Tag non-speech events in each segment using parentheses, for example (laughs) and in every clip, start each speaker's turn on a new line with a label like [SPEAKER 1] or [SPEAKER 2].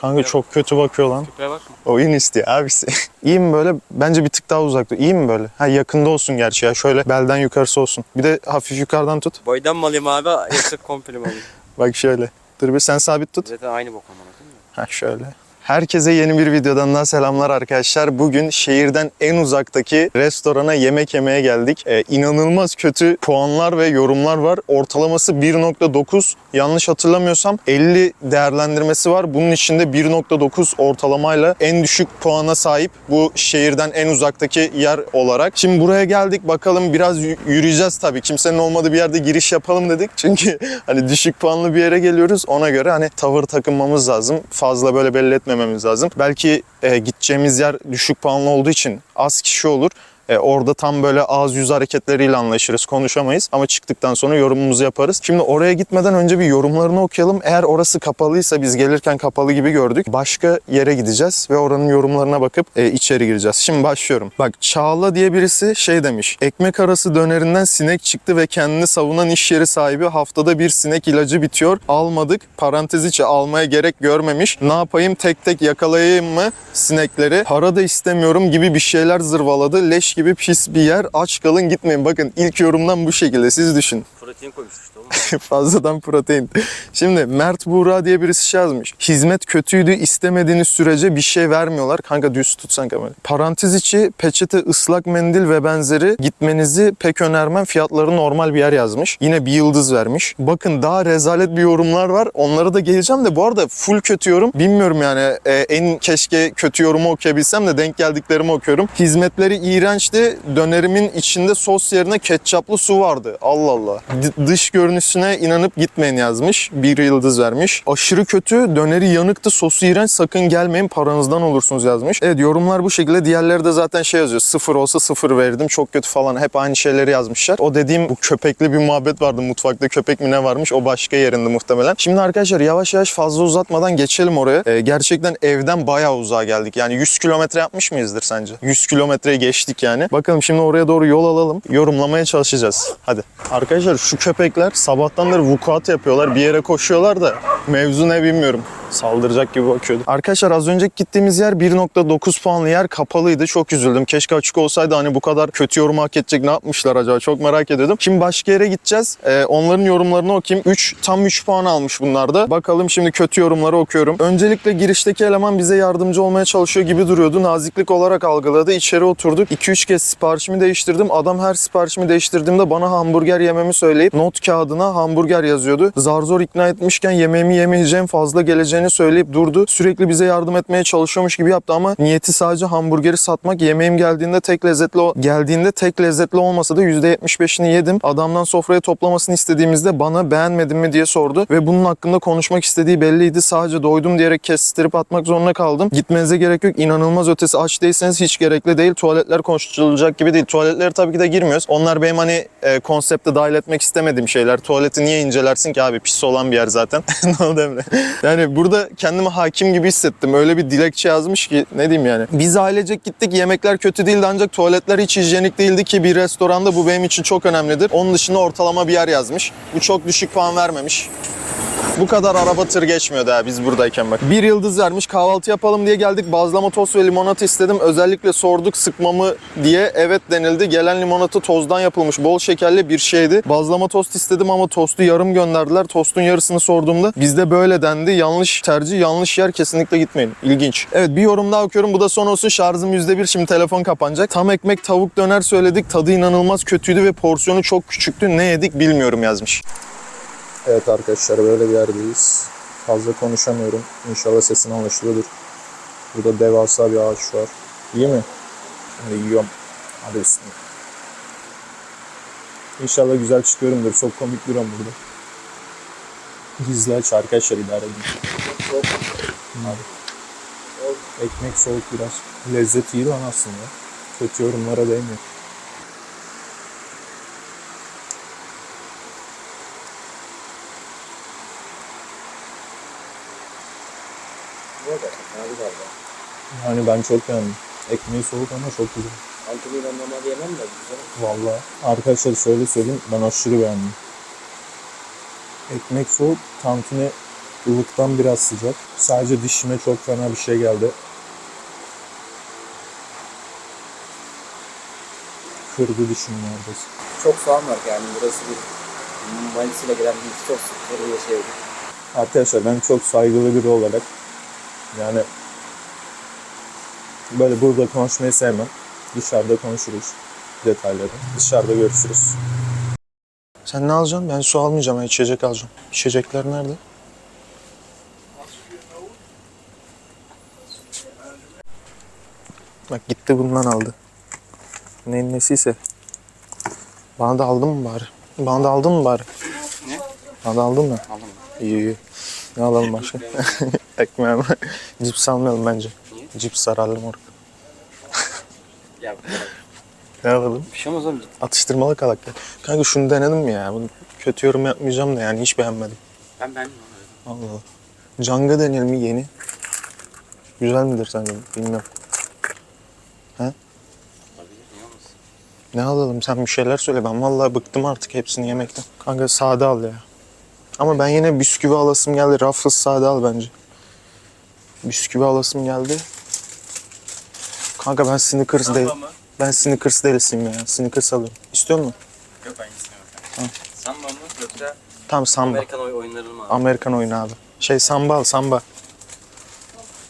[SPEAKER 1] Kanka çok kötü bakıyor lan.
[SPEAKER 2] Köpeğe bakma.
[SPEAKER 1] Oyun istiyor abisi. (laughs) İyi mi böyle? Bence bir tık daha uzakta. İyi mi böyle? Ha yakında olsun gerçi ya. Şöyle belden yukarısı olsun. Bir de hafif yukarıdan tut.
[SPEAKER 2] Boydan mı alayım abi yoksa komple mi alayım? (laughs)
[SPEAKER 1] Bak şöyle. Dur bir sen sabit tut.
[SPEAKER 2] Zaten aynı bok ama değil mi?
[SPEAKER 1] Ha şöyle. Herkese yeni bir videodan daha selamlar arkadaşlar. Bugün şehirden en uzaktaki restorana yemek yemeye geldik. Ee, inanılmaz kötü puanlar ve yorumlar var. Ortalaması 1.9. Yanlış hatırlamıyorsam 50 değerlendirmesi var. Bunun içinde 1.9 ortalamayla en düşük puana sahip bu şehirden en uzaktaki yer olarak. Şimdi buraya geldik bakalım biraz yürüyeceğiz tabii. Kimsenin olmadığı bir yerde giriş yapalım dedik. (laughs) Çünkü hani düşük puanlı bir yere geliyoruz. Ona göre hani tavır takınmamız lazım. Fazla böyle belli etmememiz lazım. Belki e, gideceğimiz yer düşük puanlı olduğu için az kişi olur. E, orada tam böyle ağız yüz hareketleriyle anlaşırız, konuşamayız. Ama çıktıktan sonra yorumumuzu yaparız. Şimdi oraya gitmeden önce bir yorumlarını okuyalım. Eğer orası kapalıysa biz gelirken kapalı gibi gördük. Başka yere gideceğiz ve oranın yorumlarına bakıp e, içeri gireceğiz. Şimdi başlıyorum. Bak Çağla diye birisi şey demiş. Ekmek arası dönerinden sinek çıktı ve kendini savunan iş yeri sahibi haftada bir sinek ilacı bitiyor. Almadık. Parantez içi almaya gerek görmemiş. Ne yapayım tek tek yakalayayım mı sinekleri? Para da istemiyorum gibi bir şeyler zırvaladı. Leş gibi pis bir yer. Aç kalın gitmeyin. Bakın ilk yorumdan bu şekilde. Siz düşün. (laughs)
[SPEAKER 2] Protein koymuş işte. (laughs)
[SPEAKER 1] Fazladan protein. Şimdi Mert Buğra diye birisi şey yazmış. Hizmet kötüydü istemediğiniz sürece bir şey vermiyorlar. Kanka düz tutsan kamera. Parantez içi peçete, ıslak mendil ve benzeri gitmenizi pek önermem. Fiyatları normal bir yer yazmış. Yine bir yıldız vermiş. Bakın daha rezalet bir yorumlar var. Onlara da geleceğim de bu arada full kötü yorum. Bilmiyorum yani e, en keşke kötü yorumu okuyabilsem de denk geldiklerimi okuyorum. Hizmetleri iğrençti. Dönerimin içinde sos yerine ketçaplı su vardı. Allah Allah. D- dış görünüşüne inanıp gitmeyin yazmış. Bir yıldız vermiş. Aşırı kötü. Döneri yanıktı. Sosu iğrenç. Sakın gelmeyin. Paranızdan olursunuz yazmış. Evet yorumlar bu şekilde. Diğerleri de zaten şey yazıyor. Sıfır olsa sıfır verirdim. Çok kötü falan. Hep aynı şeyleri yazmışlar. O dediğim bu köpekli bir muhabbet vardı. Mutfakta köpek mi ne varmış? O başka yerinde muhtemelen. Şimdi arkadaşlar yavaş yavaş fazla uzatmadan geçelim oraya. Ee, gerçekten evden bayağı uzağa geldik. Yani 100 kilometre yapmış mıyızdır sence? 100 kilometreyi geçtik yani. Bakalım şimdi oraya doğru yol alalım. Yorumlamaya çalışacağız. Hadi. Arkadaşlar şu köpekler sabahtan beri vukuat yapıyorlar. Bir yere koşuyorlar da mevzu ne bilmiyorum. Saldıracak gibi bakıyordu. Arkadaşlar az önce gittiğimiz yer 1.9 puanlı yer kapalıydı. Çok üzüldüm. Keşke açık olsaydı hani bu kadar kötü yorum hak edecek ne yapmışlar acaba çok merak ediyordum. Şimdi başka yere gideceğiz. Ee, onların yorumlarını okuyayım. 3 tam 3 puan almış bunlar da. Bakalım şimdi kötü yorumları okuyorum. Öncelikle girişteki eleman bize yardımcı olmaya çalışıyor gibi duruyordu. Naziklik olarak algıladı. İçeri oturduk. 2-3 kez siparişimi değiştirdim. Adam her siparişimi değiştirdiğimde bana hamburger yememi söyleyip not kağıdına hamburger yazıyordu. Zar zor ikna etmişken yemeğimi yemeyeceğim fazla geleceğini söyleyip durdu. Sürekli bize yardım etmeye çalışıyormuş gibi yaptı ama niyeti sadece hamburgeri satmak. Yemeğim geldiğinde tek lezzetli geldiğinde tek lezzetli olmasa da %75'ini yedim. Adamdan sofraya toplamasını istediğimizde bana beğenmedin mi diye sordu ve bunun hakkında konuşmak istediği belliydi. Sadece doydum diyerek kestirip atmak zorunda kaldım. Gitmenize gerek yok. İnanılmaz ötesi aç değilseniz hiç gerekli değil. Tuvaletler konuşulacak gibi değil. Tuvaletlere tabii ki de girmiyoruz. Onlar benim hani e, konsepte dahil etmek istemediğim şeyler. Tuvaleti niye incelersin ki abi? Pis olan bir yer zaten. (laughs) ne oldu Emre? Yani burada kendimi hakim gibi hissettim. Öyle bir dilekçe yazmış ki ne diyeyim yani. Biz ailecek gittik. Yemekler kötü değildi ancak tuvaletler hiç hijyenik değildi ki bir restoranda bu benim için çok önemlidir. Onun dışında ortalama bir yer yazmış. Bu çok düşük puan vermemiş. Bu kadar araba tır geçmiyordu ha biz buradayken bak. Bir yıldız vermiş kahvaltı yapalım diye geldik. Bazlama tost ve limonata istedim. Özellikle sorduk sıkmamı diye. Evet denildi. Gelen limonata tozdan yapılmış. Bol şekerli bir şeydi. Bazlama tost istedim ama tostu yarım gönderdiler. Tostun yarısını sorduğumda bizde böyle dendi. Yanlış tercih, yanlış yer kesinlikle gitmeyin. İlginç. Evet bir yorum daha okuyorum. Bu da son olsun. Şarjım %1 şimdi telefon kapanacak. Tam ekmek tavuk döner söyledik. Tadı inanılmaz kötüydü ve porsiyonu çok küçüktü. Ne yedik bilmiyorum yazmış. Evet arkadaşlar böyle bir yerdeyiz. Fazla konuşamıyorum. İnşallah sesin anlaşılıyordur. Burada devasa bir ağaç var. İyi mi? Şimdi yiyorum. Bismillah. İnşallah güzel çıkıyorumdur. Çok komik duruyorum burada. Gizli aç arkadaşlar idare edin. Hadi. Ekmek soğuk biraz. Lezzet iyi lan aslında. Kötü yorumlara değmiyor. Yani ben çok beğendim. Ekmeği soğuk ama çok güzel.
[SPEAKER 2] Antony ben normalde yemem de güzel.
[SPEAKER 1] Vallahi arkadaşlar şöyle söyleyeyim ben aşırı beğendim. Ekmek soğuk, tantuni
[SPEAKER 3] ılıktan biraz sıcak. Sadece dişime çok fena bir şey geldi. Kırdı dişim neredeyse.
[SPEAKER 2] Çok soğan var yani burası bir Manisa'yla gelen bir çok sıkıntı yaşayabilir.
[SPEAKER 3] Arkadaşlar ben çok saygılı biri olarak yani böyle burada konuşmayı sevmem. Dışarıda konuşuruz detayları. Dışarıda görüşürüz.
[SPEAKER 1] Sen ne alacaksın? Ben su almayacağım. Ben içecek alacağım. İçecekler nerede? Bak gitti bundan aldı. Neyin nesiyse. Bana da aldın mı bari? Bana da aldın mı bari?
[SPEAKER 2] Ne?
[SPEAKER 1] Bana da aldın mı?
[SPEAKER 2] Aldım.
[SPEAKER 1] İyi iyi. Ne alalım başka? (laughs) Ekmeğe (laughs) Cips almayalım bence. Cips zararlı moruk. (laughs)
[SPEAKER 2] Ya
[SPEAKER 1] Ne alalım?
[SPEAKER 2] bir şey olmaz oğlum.
[SPEAKER 1] Atıştırmalı kalak ya. Kanka şunu denedim mi ya? Bunu kötü yorum yapmayacağım da yani hiç beğenmedim.
[SPEAKER 2] Ben beğendim onu.
[SPEAKER 1] Allah Allah. Canga deneyelim mi yeni? Güzel midir sence? Bilmiyorum.
[SPEAKER 2] Olmasın?
[SPEAKER 1] Ne alalım? Sen bir şeyler söyle. Ben vallahi bıktım artık hepsini yemekten. Kanka sade al ya. Ama ben yine bisküvi alasım geldi. Ruffles sade al bence. Bisküvi alasım geldi. Kanka ben Snickers değil.
[SPEAKER 2] mı?
[SPEAKER 1] Ben Snickers delisiyim ya. Snickers alayım. İstiyor musun?
[SPEAKER 2] Yok ben istemiyorum. Samba mı yoksa
[SPEAKER 1] Tam samba.
[SPEAKER 2] Amerikan oy oyunlarını mı?
[SPEAKER 1] Amerikan oyunu abi. Şey samba al samba.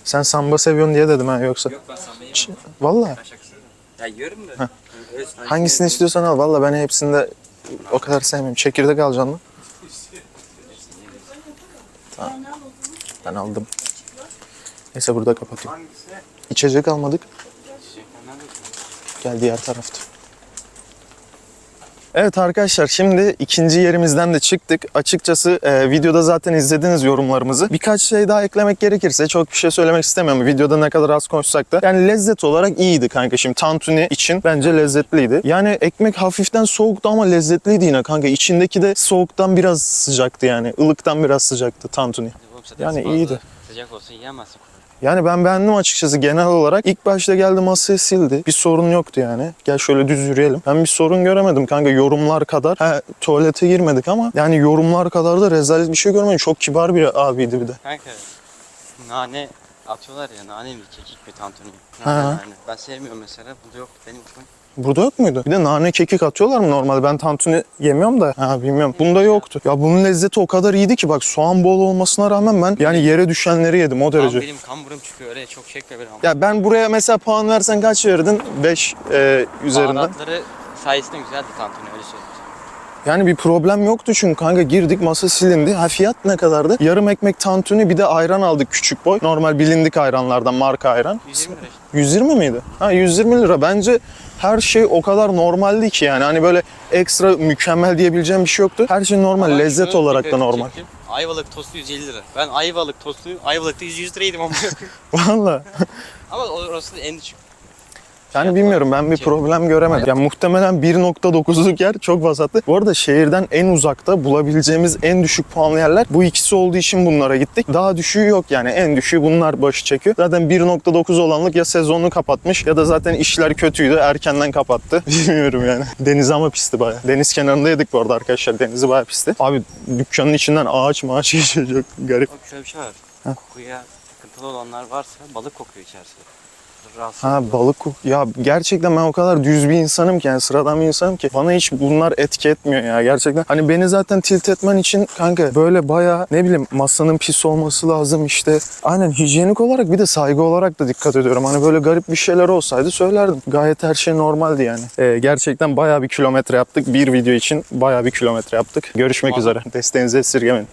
[SPEAKER 1] Sen samba seviyorsun diye dedim ha yoksa.
[SPEAKER 2] Yok ben samba
[SPEAKER 1] Ç-
[SPEAKER 2] yemem.
[SPEAKER 1] Valla.
[SPEAKER 2] Ben şakasını Ya yiyorum da. Öyle sanki-
[SPEAKER 1] Hangisini istiyorsan al. Valla ben hepsinde o kadar sevmiyorum. Çekirdek alacaksın mı? Tamam. Ben aldım. Neyse burada kapatayım. İçecek almadık. Gel diğer tarafta. Evet arkadaşlar şimdi ikinci yerimizden de çıktık. Açıkçası e, videoda zaten izlediniz yorumlarımızı. Birkaç şey daha eklemek gerekirse çok bir şey söylemek istemiyorum. Videoda ne kadar az konuşsak da. Yani lezzet olarak iyiydi kanka şimdi tantuni için bence lezzetliydi. Yani ekmek hafiften soğuktu ama lezzetliydi yine kanka. İçindeki de soğuktan biraz sıcaktı yani. ılıktan biraz sıcaktı tantuni. Yani iyiydi.
[SPEAKER 2] Sıcak olsa yiyemezsin.
[SPEAKER 1] Yani ben beğendim açıkçası genel olarak. İlk başta geldi masayı sildi. Bir sorun yoktu yani. Gel şöyle düz yürüyelim. Ben bir sorun göremedim kanka yorumlar kadar. He tuvalete girmedik ama yani yorumlar kadar da rezalet bir şey görmedim. Çok kibar bir abiydi bir de.
[SPEAKER 2] Kanka nane atıyorlar ya nane mi kekik mi tantuni?
[SPEAKER 1] Ha.
[SPEAKER 2] Nane. Ben sevmiyorum mesela. Bunda yok benim hoşuma.
[SPEAKER 1] Burada yok muydu? Bir de nane kekik atıyorlar mı normalde? Ben tantuni yemiyorum da. Ha bilmiyorum. Bunda yoktu. Ya bunun lezzeti o kadar iyiydi ki bak soğan bol olmasına rağmen ben yani yere düşenleri yedim o derece.
[SPEAKER 2] benim kamburum çıkıyor öyle çok çekme beni ama.
[SPEAKER 1] Ya ben buraya mesela puan versen kaç verdin? 5 e, üzerinden.
[SPEAKER 2] Baharatları sayesinde güzeldi tantuni öyle söyleyeyim.
[SPEAKER 1] Yani bir problem yoktu çünkü kanka girdik masa silindi. Ha fiyat ne kadardı? Yarım ekmek tantuni bir de ayran aldık küçük boy. Normal bilindik ayranlardan marka ayran.
[SPEAKER 2] 120 lira işte.
[SPEAKER 1] 120 miydi? Ha 120 lira. Bence her şey o kadar normaldi ki yani. Hani böyle ekstra mükemmel diyebileceğim bir şey yoktu. Her şey normal.
[SPEAKER 2] Ama
[SPEAKER 1] Lezzet olarak da
[SPEAKER 2] dikkat
[SPEAKER 1] normal.
[SPEAKER 2] çektim. Ayvalık tostu 150 lira. Ben Ayvalık tostu Ayvalık'ta 100 lira yedim ama. (laughs)
[SPEAKER 1] Valla.
[SPEAKER 2] ama orası en düşük.
[SPEAKER 1] Yani bilmiyorum ben bir
[SPEAKER 2] Şey-
[SPEAKER 1] problem göremedim. Ya muhtemelen 1.9'luk yer çok vasatlı. Bu arada şehirden en uzakta bulabileceğimiz en düşük puanlı yerler bu ikisi olduğu için bunlara gittik. Daha düşüğü yok yani en düşüğü bunlar başı çekiyor. Zaten 1.9 olanlık ya sezonu kapatmış ya da zaten işler kötüydü erkenden kapattı. (laughs) Bilmiyorum yani. Deniz ama pisti bayağı. Deniz kenarındaydık bu arada arkadaşlar. Denizi bayağı pisti. Abi dükkanın içinden ağaç maaç (laughs) geçiyor çok garip.
[SPEAKER 2] Bak şöyle bir şey var. Kokuya sıkıntılı olanlar varsa balık kokuyor içerisi. Rahatsız
[SPEAKER 1] Ha balık kok- Ya gerçekten ben o kadar düz bir insanım ki yani sıradan bir insanım ki bana hiç bunlar etki etmiyor ya gerçekten. Hani beni zaten tilt etmen için kanka böyle baya ne bileyim masanın pis olması lazım işte. Aynen hijyenik olarak bir de saygı olarak da dikkat ediyorum. Hani böyle garip bir şeyler olsaydı söylerdim. Gayet her şey normaldi yani. Ee, gerçekten baya bir kilometre yaptık. Bir video için baya bir kilometre yaptık. Görüşmek
[SPEAKER 2] Tamam.
[SPEAKER 1] üzere. Desteğinizi esirgemeyin.